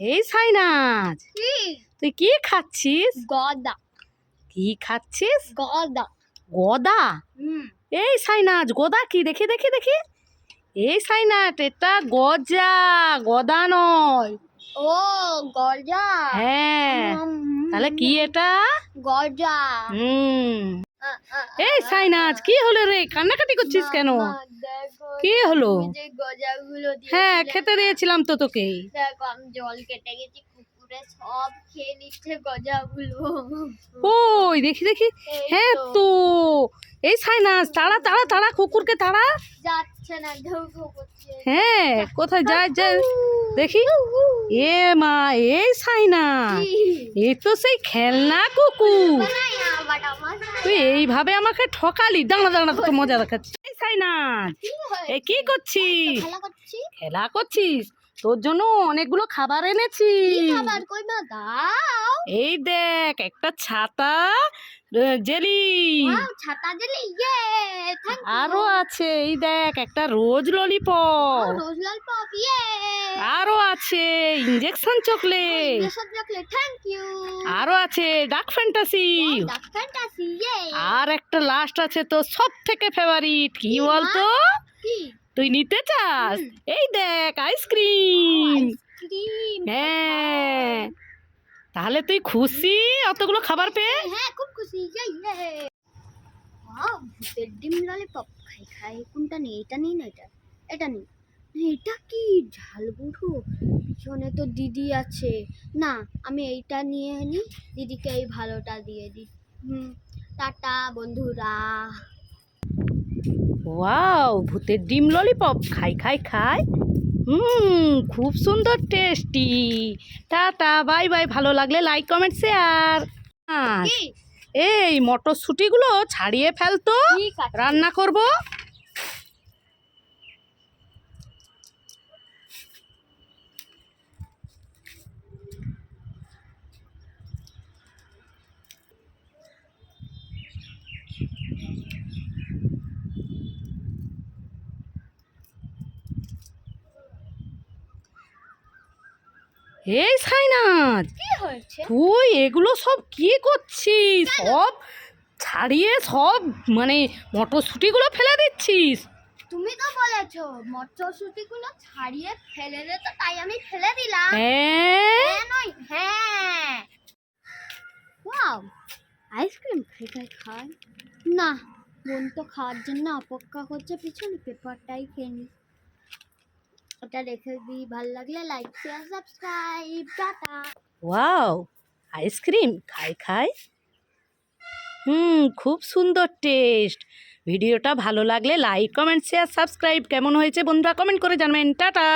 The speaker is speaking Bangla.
এই সাইনাজ তুই কি খাচ্ছিস? গদা। কি খাচ্ছিস? গদা। গদা? এই সাইনাজ গদা কি? দেখি দেখি দেখি। এই সাইনাজ এটা গজা গদা নয়। ও গজা? হ্যাঁ। তাহলে কি এটা? গজা। হুম। এই সাইনাজ কি হলো রে? কান্নাকাটি করছিস কেন? কি হলো? হ্যাঁ খেতে দিয়েছিলাম তো তোকে। জল কেটে গেছি সব খেয়ে নিচ্ছে গজাগুলো। ওই দেখি দেখি। হ্যাঁ তো, এই সাইনাজ তাড়া তাড়া তাড়া কুকুরকে তাড়া। যাচ্ছে না হ্যাঁ কোথায়? যায় যায় দেখি। এ মা এই সাইনা? এই তো সেই খেলনা আমার তুই এইভাবে আমাকে ঠকালি। দাঁড়া দাঁড়া তোকে মজা দেখাচ্ছি। এই সাইনা এ কি করছিস? খেলা করছিস? তোর জন্য অনেকগুলো খাবার এনেছি। এই দেখ একটা ছাতা জেলি! ছাতা দিলে ইয়ে আরও আছে এই দেখ একটা রোজ ললিপপ রোজলাল পপ ইয়ে। আরও আছে ইঞ্জেকশন চকলেট রাখলে থ্যাংক ইউ আরও আছে ডাক ফ্যান্টাসি ডাক ফ্যান্টাসি ইয়ে। আর একটা লাস্ট আছে তো সব থেকে ফেভারিট কি বলতো? কি? তুই নিতে চাস? এই দেখ আইসক্রিম ক্রিম হ্যাঁ। তাহলে তুই খুশি? অতগুলো খাবার পেয়ে? হ্যাঁ খুব খুশি ইয়ে ইয়ে ওয়াও ভূতের ডিম ললিপপ। খাই খাই কোনটা নেই? এটা নেই না এটা? এটা নেই। এটা কি? ঝালবুড়ো পিছনে তো দিদি আছে। না আমি এইটা নিয়ে নিই দিদিকে এই ভালোটা দিয়ে দিই হুম টাটা বন্ধুরা। ওয়াও ভূতের ডিম ললিপপ। খাই খাই খাই। হুম খুব সুন্দর টেস্টি টাটা বাই বাই ভালো লাগলে লাইক কমেন্ট শেয়ার এই মটরশুঁটিগুলো ছাড়িয়ে ফেলতো রান্না করব। এই সাইনাজ কি হয়েছে? তুই এগুলো সব কি করছিস? সব ছাড়িয়ে সব মানে মটরশুঁটিগুলো ফেলে দিচ্ছিস। তুমি তো বলেছ মটরশুটিগুলো ছাড়িয়ে ফেলে দে তো তাই আমি ফেলে দিলাম। হ্যাঁ? হ্যাঁ নয় হ্যাঁ। ওয়াও আইসক্রিম খাই খাই না বোন তো খাওয়ার জন্য অপেক্ষা করছে পিছনে পেপারটাই খেয়ে নি। ওটা রেখে দিই। ভালো লাগলে like share subscribe tata. Wow ice cream খাই খাই? হুম, খুব সুন্দর টেস্ট ভিডিওটা ভালো লাগলে লাইক কমেন্ট শেয়ার সাবস্ক্রাইব কেমন হয়েছে বন্ধুরা? কমেন্ট করে জানবেন। টাটা!